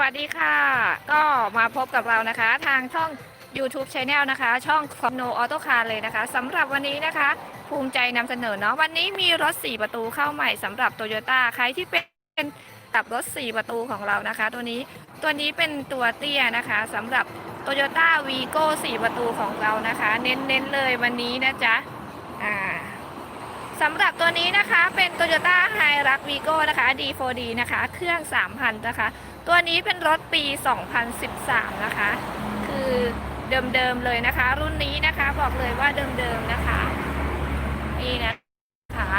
วัสดีค่ะ ก็มาพบกับเรานะคะ ทางช่อง YouTube Channel นะคะ ช่องคอมโนออโตคาร์เลยนะคะสำหรับวันนี้นะคะ ภูมิใจนำเสนอเนาะวันนี้มีรถ 4 ประตูเข้าใหม่สำหรับโตโยต้าใครที่เป็นกับรถ 4 ประตูของเรานะคะ ตัวนี้ตัวนี้เป็นตัวเตี้ยนะคะสำหรับโตโยต้าวีโก้4ประตูของเรานะคะ เน้นๆเลยวันนี้นะจ๊ะอ่า สำหรับตัวนี้นะคะเป็น Toyota h i r u x Vigo นะคะ D4D นะคะ เครื่อง 3,000 นะคะ ตัวนี้เป็นรถปี 2013 นะคะ คือเดิมๆเลยนะคะ รุ่นนี้นะคะบอกเลยว่าเดิมๆนะคะนี่นะคะ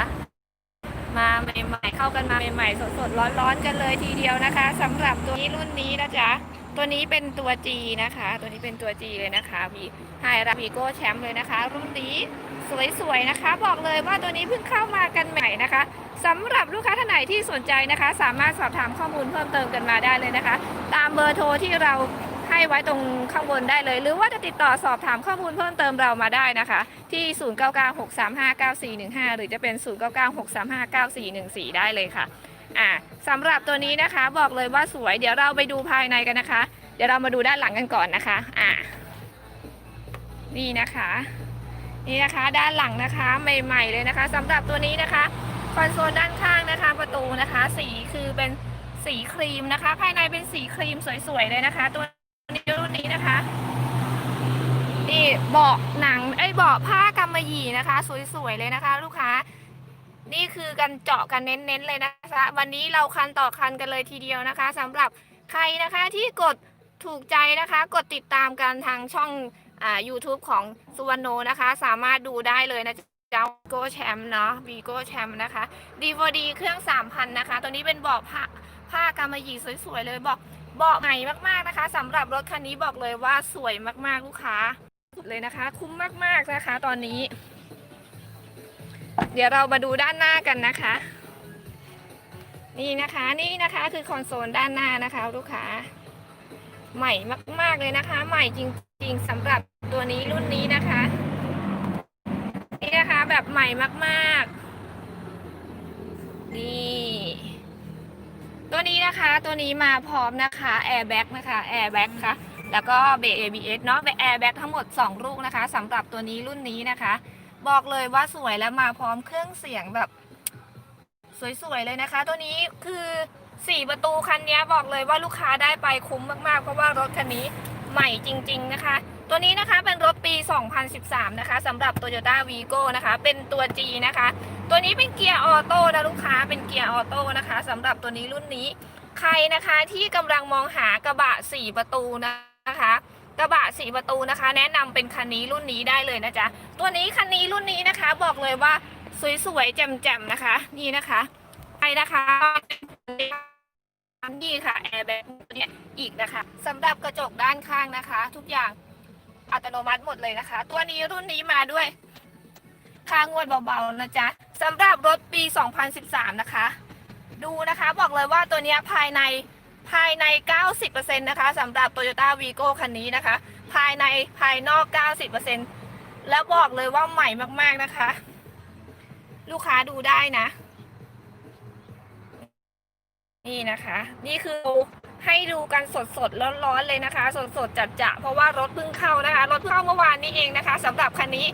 มาใหม่ๆเข้ากันมาใหม่ๆสดๆร้อนๆกันเลยทีเดียวนะคะสำหรับตัวนี้รุ่นนี้นะจ๊ะ ตัวนี้เป็นตัว G นะคะ ตัวนี้เป็นตัว G เลยนะคะมีไฮราวีโก้แชมป์เลยนะคะ รุ่นนี้สวยๆนะคะ บอกเลยว่าตัวนี้เพิ่งเข้ามากันใหม่นะคะสำหรับลูกค้าท่านไหนที่สนใจนะคะ สามารถสอบถามข้อมูลเพิ่มเติมกันมาได้เลยนะคะ ตามเบอร์โทรที่เราให้ไว้ตรงข้างบนได้เลย หรือว่าจะติดต่อสอบถามข้อมูลเพิ่มเติมเรามาได้นะคะ ที่ 0996359415 หรือจะเป็น 0996359414 ได้เลยค่ะ อ่าสำหรับตัวนี้นะคะบอกเลยว่าสวยเดี๋ยวเราไปดูภายในกันนะคะ เดี๋ยวเรามาดูด้านหลังกันก่อนนะคะอ่านี่นะคะ นี่นะคะด้านหลังนะคะใหม่ ๆเลยนะคะสำหรับตัวนี้นะคะคอนโซลด้านข้างนะคะ ประตูนะคะ สีคือเป็นสีครีมนะคะ ภายในเป็นสีครีมสวยๆเลยนะคะ ตัวนี้รุ่นนี้นะคะนี่เบาะหนังไอ้เบาะผ้ากำมะหยี่นะคะ สวยๆเลยนะคะ ลูกค้า นี่คือกันเจาะกันเน้นๆเลยนะคะ วันนี้เราคันต่อคันกันเลยทีเดียวนะคะสำหรับใครนะคะที่กดถูกใจนะคะ กดติดตามกันทางช่องอ่า YouTube ของสุวรรณโนนะคะ สามารถดูได้เลยนะจ๊ะโก้แชมป์เนาะวีโก้แชมป์นะคะ DVD เครื่อง 3,000 นะคะ ตัวนี้เป็นเบาะผ้าผ้ากำมะหยี่สวยๆ เลยบอกเบาะใหม่มากๆนะคะสำหรับรถคันนี้บอกเลยว่าสวยมากๆลูกค้า เลยนะคะ คุ้มมากๆนะคะ ตอนนี้ เดี๋ยวเรามาดูด้านหน้ากันนะคะ นี่นะคะนี่นะคะคือคอนโซลด้านหน้านะคะ ลูกค้า ใหม่มากๆเลยนะคะ ใหม่จริง ๆสำหรับตัวนี้รุ่นนี้นะคะนี่นะคะแบบใหม่มากๆนี่ตัวนี้นะคะตัวนี้มาพร้อมนะคะแอร์แบ็กนะคะแอร์แบ็กค่ะแล้วก็เบรก ABS เนาะแอร์แบ็กทั้งหมด 2 ลูกนะคะสำหรับตัวนี้รุ่นนี้นะคะ บอกเลยว่าสวยและมาพร้อมเครื่องเสียงแบบ สวยๆเลยนะคะ ตัวนี้คือ4ประตูคันนี้บอกเลยว่าลูกค้าได้ไปคุ้มมากๆ เพราะว่ารถคันนี้ใหม่จริง ๆนะคะ ตัวนี้นะคะเป็นรถปี 2013 นะคะสำหรับ Toyota Vigo นะคะ เป็นตัว G นะคะ ตัวนี้เป็นเกียร์ออโต้นะลูกค้าเป็นเกียร์ออโต้นะคะสำหรับตัวนี้รุ่นนี้ ใครนะคะที่กำลังมองหากระบะ 4 ประตูนะคะ กระบะสีประตูนะคะ แนะนำเป็นคันนี้รุ่นนี้ได้เลยนะจ๊ะตัวนี้คันนี้รุ่นนี้นะคะ บอกเลยว่าสวยๆแจ่มๆนะคะ นี่นะคะไปนะคะนี่ค่ะแอร์แบ็กเนี่ยอีกนะคะสำหรับกระจกด้านข้างนะคะ ทุกอย่างอัตโนมัติหมดเลยนะคะ ตัวนี้รุ่นนี้มาด้วยค่างวดเบาๆนะจ๊ะสำหรับรถปี 2013 นะคะ ดูนะคะบอกเลยว่าตัวเนี้ยภายใน ภายใน 90%นะคะสำหรับ Toyota Vigo คันนี้นะคะ ภายในภายนอก 90%แล้วบอกเลยว่าใหม่มากๆนะคะ ลูกค้าดูได้นะ นี่นะคะ นี่คือให้ดูกันสดๆร้อนๆเลยนะคะ สดๆจัดจะเพราะว่ารถเพิ่งเข้านะคะ รถเข้าเมื่อวานนี้เองนะคะสำหรับคันนี้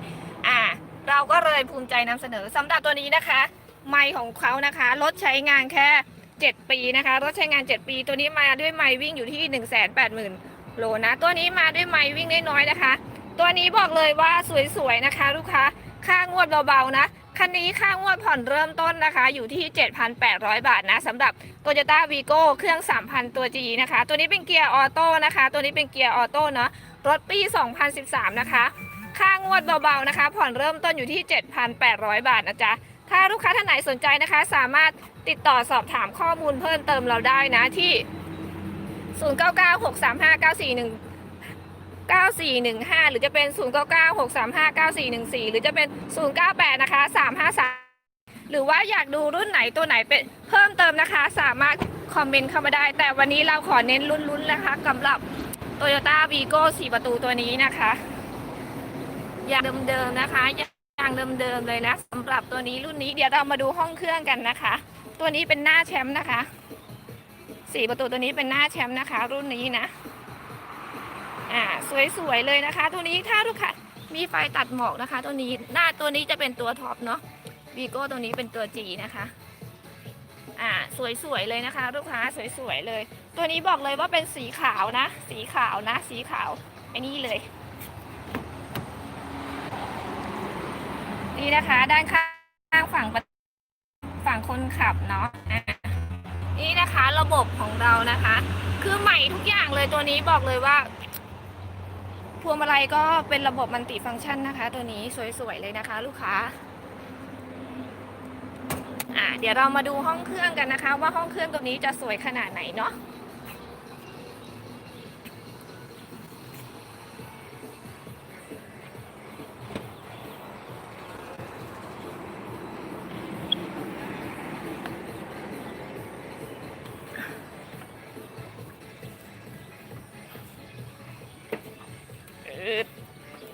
อ่า เราก็เลยภูมิใจนำเสนอสำหรับตัวนี้นะคะ ไมค์ของเขานะคะ รถใช้งานแค่ 7 ปีนะคะ รถใช้งาน 7 ปี ตัวนี้มาด้วยไมล์วิ่งอยู่ที่ 1 8 0 0 0 0 โลนะ ตัวนี้มาด้วยไมล์วิ่งน้อยๆนะคะ ตัวนี้บอกเลยว่าสวยๆนะคะ ลูกค้า ค่างวดเบาๆนะ คันนี้ค่างวดผ่อนเริ่มต้นนะคะ อยู่ที่ 7,800 บาทนะสำหรับ Toyota Vigo เครื่อง 3,000 ตัว G นะคะ ตัวนี้เป็นเกียร์ออโต้นะคะ ตัวนี้เป็นเกียร์ออโต้เนาะ รถปี 2013 นะคะ ค่างวดเบาๆนะคะ ผ่อนเริ่มต้นอยู่ที่ 7,800 บาทนะจ๊ะ ถ้าลูกค้าท่านไหนสนใจนะคะ สามารถติดต่อสอบถามข้อมูลเพิ่มเติมเราได้นะที่ 0996359419 9415 หรือจะเป็น 0996359414 หรือจะเป็น 098 นะคะ 353 หรือว่าอยากดูรุ่นไหนตัวไหนเป็นเพิ่มเติมนะคะ สามารถคอมเมนต์เข้ามาได้ แต่วันนี้เราขอเน้นรุ่นๆนะคะสำหรับ Toyota Vigo 4 ประตูตัวนี้นะคะ อย่างเดิมๆนะคะอย่างเดิมๆเลยนะสำหรับตัวนี้รุ่นนี้เดี๋ยวเรามาดูห้องเครื่องกันนะคะ ตัวนี้เป็นหน้าแชมป์นะคะสี่ประตูตัวนี้เป็นหน้าแชมป์นะคะ รุ่นนี้นะ อ่าสวยๆเลยนะคะ ตัวนี้ถ้าลูกค้ามีไฟตัดหมอกนะคะ ตัวนี้หน้าตัวนี้จะเป็นตัวท็อปเนาะวีโก้ตัวนี้เป็นตัวจีนะคะอ่าสวยๆเลยนะคะ ลูกค้าสวยๆเลย ตัวนี้บอกเลยว่าเป็นสีขาวนะ สีขาวนะ สีขาวไอ้นี่เลย นี่นะคะ ด้านข้างฝั่งฝั่งคนขับเนาะนี่นะคะระบบของเรานะคะ คือใหม่ทุกอย่างเลยตัวนี้บอกเลยว่าพวงมาลัยก็เป็นระบบมัลติฟังก์ชันนะคะ ตัวนี้สวยๆเลยนะคะ ลูกค้าอ่าเดี๋ยวเรามาดูห้องเครื่องกันนะคะ ว่าห้องเครื่องตัวนี้จะสวยขนาดไหนเนาะ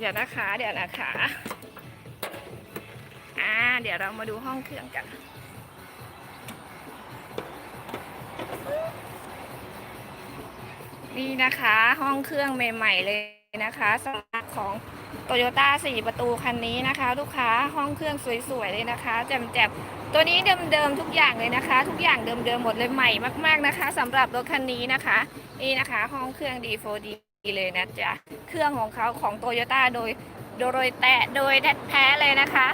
ดี๋ยวนะคะ เดี๋ยวนะคะ อ่า เดี๋ยวเรามาดูห้องเครื่องกัน นี่นะคะ ห้องเครื่องใหม่ๆเลยนะคะสำหรับของโตโยต้า4ประตูคันนี้นะคะ ลูกค้าห้องเครื่องสวยๆเลยนะคะแจ่มๆตัวนี้เดิมๆทุกอย่างเลยนะคะ ทุกอย่างเดิมๆหมดเลยใหม่มาก ๆนะคะสำหรับรถคันนี้นะคะ นี่นะคะ ห้องเครื่อง D4D เลยนะจ๊ะ เครื่องของเขาของโตโยต้าโดย โดยแตะโดยแท้เลยนะคะ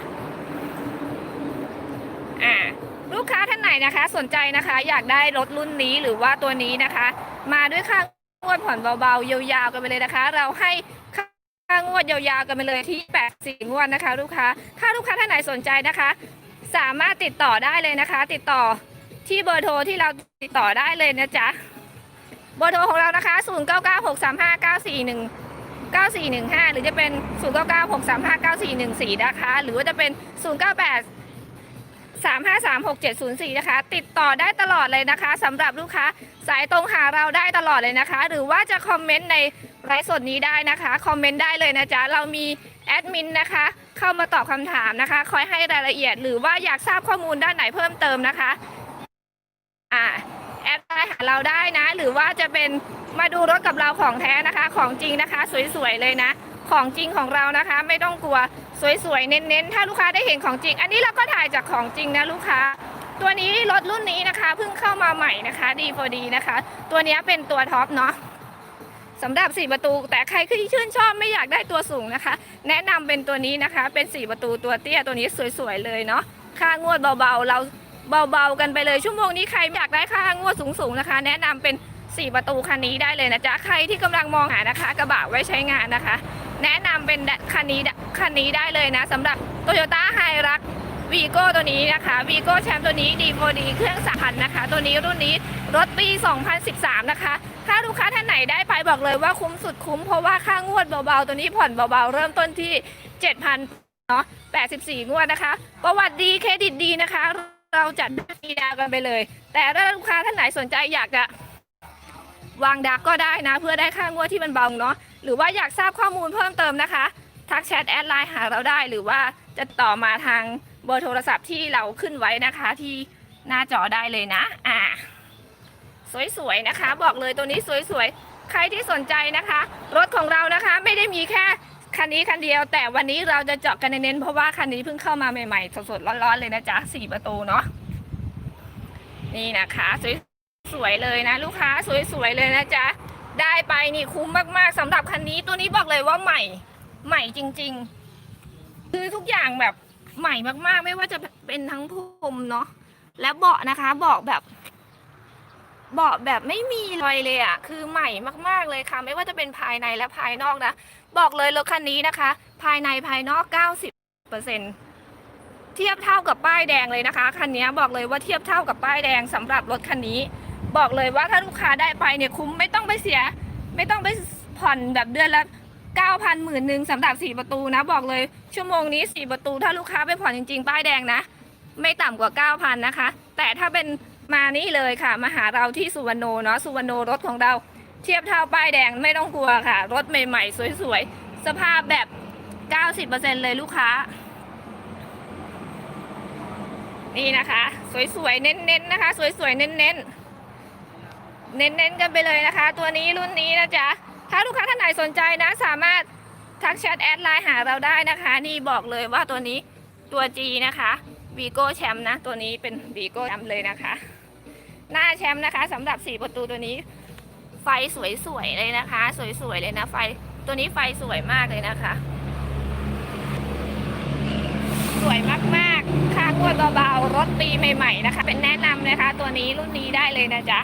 อ่า ลูกค้าท่านไหนนะคะ สนใจนะคะ อยากได้รถรุ่นนี้หรือว่าตัวนี้นะคะ มาด้วยค่างวดผ่อนเบาๆ ยาวๆกันไปเลยนะคะ เราให้ค่างวดยาวๆกันไปเลยที่8สี่งวดนะคะ ลูกค้า ถ้าลูกค้าท่านไหนสนใจนะคะ สามารถติดต่อได้เลยนะคะ ติดต่อที่เบอร์โทรที่เราติดต่อได้เลยนะจ๊ะ บอร์โทรของเรานะคะ 0 9 9 6 3 5 9 4 1 9415 หรือจะเป็น 0 9 9 6 3 5 9 4 1 4 นะคะ หรือว่าจะเป็น 0 9 8 3 5 3 6 7 0 4 นะคะ ติดต่อได้ตลอดเลยนะคะสำหรับลูกค้าสายตรงหาเราได้ตลอดเลยนะคะ หรือว่าจะคอมเมนต์ในไลฟ์สดนี้ได้นะคะ คอมเมนต์ได้เลยนะจ๊ะ เรามีแอดมินนะคะ เข้ามาตอบคำถามนะคะ คอยให้รายละเอียด หรือว่าอยากทราบข้อมูลด้านไหนเพิ่มเติมนะคะ อ่า แอดไลน์หาเราได้นะ หรือว่าจะเป็นมาดูรถกับเราของแท้นะคะ ของจริงนะคะ สวยๆเลยนะ ของจริงของเรานะคะ ไม่ต้องกลัวสวยๆเน้นๆ ถ้าลูกค้าได้เห็นของจริง อันนี้เราก็ถ่ายจากของจริงนะลูกค้า ตัวนี้รถรุ่นนี้นะคะเพิ่งเข้ามาใหม่นะคะ D4D นะคะ ตัวนี้เป็นตัวท็อปเนาะสำหรับ 4 ประตู แต่ใครที่ชื่นชอบไม่อยากได้ตัวสูงนะคะ แนะนำเป็นตัวนี้นะคะ เป็น 4 ประตูตัวเตี้ยตัวนี้สวยๆเลยเนาะค่างวดเบาๆ เรา เบาๆกันไปเลยชั่วโมงนี้ใครอยากได้ค่างวดสูงๆนะคะ แนะนำเป็น 4 ประตูคันนี้ได้เลยนะจ๊ะใครที่กำลังมองหานะคะ กระบะไว้ใช้งานนะคะ แนะนำเป็นคันนี้คันนี้ได้เลยนะสำหรับ Toyota h i r u x วีโก้ตัวนี้นะคะวีโก้แชมป์ตัวนี้ดีโฟดีเครื่องสพันนะคะ ตัวนี้รุ่นนี้รถปี 2013 นะคะ ถ้าลูกค้าท่านไหนได้ไปบอกเลยว่าคุ้มสุดคุ้มเพราะว่าค่างวดเบาๆ ตัวนี้ผ่อนเบาๆ เริ่มต้นที่ 7,000เนาะ84 งวดนะคะ ประวัติดีเครดิตดีนะคะ เราจัดดีดาวกันไปเลย แต่ถ้าลูกค้าท่านไหนสนใจอยากจะวางดักก็ได้นะ เพื่อได้ค่างวดที่มันเบาเนาะหรือว่าอยากทราบข้อมูลเพิ่มเติมนะคะ ทักแชทแอดไลน์หาเราได้ หรือว่าจะต่อมาทางเบอร์โทรศัพท์ที่เราขึ้นไว้นะคะที่หน้าจอได้เลยนะ อ่า สวยๆนะคะ บอกเลยตัวนี้สวยๆ ใครที่สนใจนะคะ รถของเรานะคะ ไม่ได้มีแค่ คันนี้คันเดียว แต่วันนี้เราจะเจาะกันเน้นเพราะว่าคันนี้เพิ่งเข้ามาใหม่ๆสดๆร้อนๆเลยนะจ๊ะสี่ประตูเนาะนี่นะคะสวยสวยเลยนะ ลูกค้าสวยๆเลยนะจ๊ะได้ไปนี่คุ้มมากๆสำหรับคันนี้ตัวนี้บอกเลยว่าใหม่ ใหม่จริง ๆ คือทุกอย่างแบบใหม่มากๆ ไม่ว่าจะเป็นทั้งพรมเนาะและเบาะนะคะเบาะแบบ เบาะแบบไม่มีรอยเลยอะ่ะคือใหม่มากๆเลยค่ะ ไม่ว่าจะเป็นภายในและภายนอกนะ บอกเลยรถคันนี้นะคะ ภายในภายนอก 90เปอร์เซ็นเทียบเท่ากับป้ายแดงเลยนะคะคันนี้บอกเลยว่าเทียบเท่ากับป้ายแดงสำหรับรถคันนี้ บอกเลยว่าถ้าลูกค้าได้ไปเนี่ยคุ้มไม่ต้องไปเสีย ไม่ต้องไปผ่อนแบบเดือนละ9,000หมื่นหนึ่งสำหรับ4ประตูนะ บอกเลยชั่วโมงนี้4ประตู ถ้าลูกค้าไปผ่อนจริงๆ ป้ายแดงนะ ไม่ต่ำกว่า9,000นะคะ แต่ถ้าเป็น มานี่เลยค่ะ มาหาเราที่สุวรรณโนเนาะสุวรรณโนรถของเรา เทียบเท่าป้ายแดงไม่ต้องกลัวค่ะ รถใหม่ๆ สวยๆ สภาพแบบ 90%เลยลูกค้า นี่นะคะ สวยๆ เน้นๆนะคะ สวยๆ เน้นๆเน้นๆกันไปเลยนะคะ ตัวนี้รุ่นนี้นะจ๊ะ ถ้าลูกค้าท่านไหนสนใจนะ สามารถทักแชทแอดไลน์หาเราได้นะคะ นี่บอกเลยว่าตัวนี้ตัว G นะคะวีโก้แชมป์นะ ตัวนี้เป็นวีโก้แชมป์เลยนะคะ หน้าแชมป์นะคะสำหรับ 4 ประตูตัวนี้ ไฟสวยๆเลยนะคะ สวยๆเลยนะไฟตัวนี้ไฟสวยมากเลยนะคะ สวยมากๆค่างวดเบาๆรถปีใหม่ ๆ นะคะ เป็นแนะนำนะคะ ตัวนี้รุ่นนี้ได้เลยนะจ๊ะ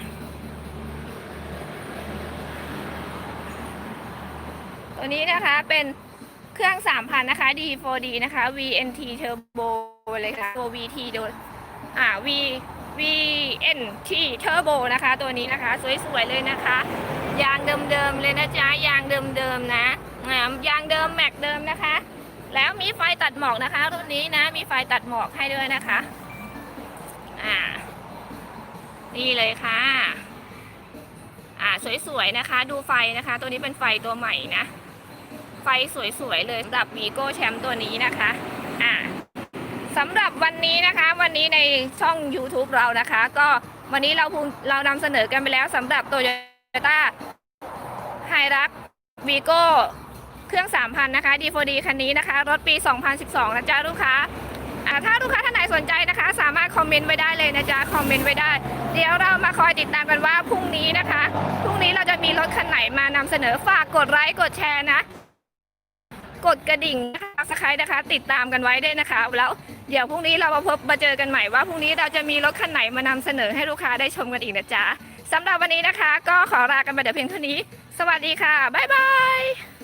ตัวนี้นะคะเป็นเครื่อง 3,000 นะคะ D4D นะคะ VNT Turbo เลยค่ะตัว VT โดยอ่า V VNT Turbo นะคะ ตัวนี้นะคะ สวยๆเลยนะคะ ยางเดิมๆเลยนะจ๊ะ ยางเดิมๆนะยางเดิมแม็กเดิมนะคะ แล้วมีไฟตัดหมอกนะคะ รุ่นนี้นะ มีไฟตัดหมอกให้ด้วยนะคะ อ่า นี่เลยค่ะอ่าสวยๆนะคะ ดูไฟนะคะ ตัวนี้เป็นไฟตัวใหม่นะ ไฟสวยๆเลยสำหรับวีโก้แชมป์ตัวนี้นะคะ อ่า สำหรับวันนี้นะคะวันนี้ในช่อง YouTube เรานะคะ ก็วันนี้เราภูมิเรานำเสนอกันไปแล้วสำหรับ t o y ยต้าไฮรักวีโก้เครื่อง 3,000 นะคะ D4D คันนี้นะคะ รถปี 2012 นะจ๊ะลูกค้าถ้าลูกค้าท่านไหนสนใจนะคะ สามารถคอมเมนต์ไว้ได้เลยนะจ๊ะคอมเมนต์ไว้ได้ เดี๋ยวเรามาคอยติดตามกันว่าพรุ่งนี้นะคะพรุ่งนี้เราจะมีรถคันไหนมานำเสนอฝากกดไลค์กดแชร์นะ กดกระดิ่งนะคะ สไครนะคะ ติดตามกันไว้ด้วยนะคะ แล้วเดี๋ยวพรุ่งนี้เรามาพบมาเจอกันใหม่ว่าพรุ่งนี้เราจะมีรถคันไหนมานำเสนอให้ลูกค้าได้ชมกันอีกนะจ๊ะสำหรับวันนี้นะคะ ก็ขอลากันไปเดี๋ยวเพียงเท่านี้ สวัสดีค่ะบ๊ายบาย